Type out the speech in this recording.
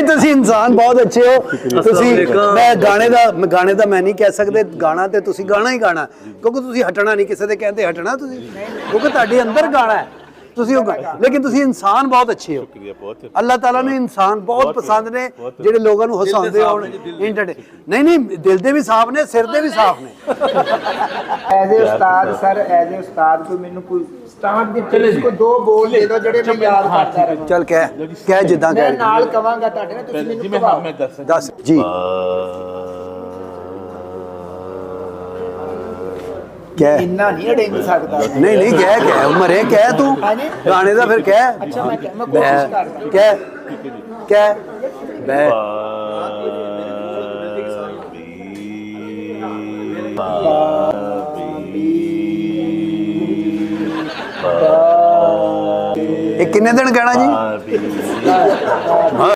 ਨਹੀਂ ਤੁਸੀਂ ਇਨਸਾਨ ਬਹੁਤ ਅੱਛੇ ਹੋ। ਤੁਸੀਂ ਮੈਂ ਗਾਣੇ ਦਾ ਗਾਣੇ ਦਾ ਮੈਂ ਨਹੀਂ ਕਹਿ ਸਕਦੇ। ਗਾਣਾ ਤੇ ਤੁਸੀਂ ਗਾਣਾ ਹੀ ਗਾਣਾ। ਕਿਉਂਕਿ ਤੁਸੀਂ ਹਟਣਾ ਨਹੀਂ ਕਿਸੇ ਦੇ ਕਹਿੰਦੇ ਹਟਣਾ ਤੁਸੀਂ। ਕਿਉਂਕਿ ਤੁਹਾਡੇ ਅੰਦਰ ਗਾਣਾ ਹੈ। ਤੁਸੀਂ ਗਾ- ਲੇਕਿਨ ਤੁਸੀਂ ਇਨਸਾਨ ਬਹੁਤ ਅੱਛੇ ਹੋ। ਅੱਲਾਹ ਤਾਲਾ ਨੇ ਇਨਸਾਨ ਬਹੁਤ ਪਸੰਦ ਨੇ ਜਿਹੜੇ ਲੋਕਾਂ ਨੂੰ ਹਸਾਉਂਦੇ ਹੋਣ ਇੰਟਰਟੇ ਨਹੀਂ ਨਹੀਂ ਦਿਲ ਦੇ ਵੀ ਸਾਫ਼ ਨੇ ਸਿਰ ਦੇ ਵੀ ਸਾਫ਼ ਨੇ। ਐਜ਼ ਏ ਉਸਤਾਦ ਸਰ ਐਜ਼ ਏ ਉਸਤਾਦ ਕੋਈ ਮੈਨੂੰ ਕੋਈ ਸਟਾਰਟ ਦੀ ਚਲੇ ਕੋ ਦੋ ਬੋਲ ਦੇ ਦਿਓ ਜਿਹੜੇ ਮੈਂ ਯਾਦ ਕਰਦਾ ਰਹਾਂ ਚੱਲ ਕਹਿ ਕਹਿ ਜਿੱਦਾਂ ਮੈਂ ਕਹਿ ਨਾਲ ਕਵਾਂਗਾ ਤੁਹਾਡੇ ਨਾਲ ਤੁਸੀਂ ਮੈਨੂੰ ਹਾਂ ਕਵਾਓ ਮੈਂ ਦੱਸ ਦੱਸ ਜੀ। ਕਹਿ। ਇੰਨਾ ਨਹੀਂ ਅੜਿੰਗ ਸਕਦਾ। ਨਹੀਂ ਨਹੀਂ ਕਹਿ ਕਹਿ। ਮਰੇ ਕਹਿ ਤੂੰ। ਹਾਂਜੀ। ਗਾਣੇ ਦਾ ਫਿਰ ਕਹਿ। ਅੱਛਾ ਮੈਂ ਕਹਿ- ਮੈਂ ਕੋਸ਼ਿਸ਼ ਕਰਦਾ। ਬੈ- ਕਹਿ ਕਹਿ। ਬੈ। ਇਹ ਕਿੰਨੇ ਦਿਨ ਕਹਿਣਾ ਜੀ?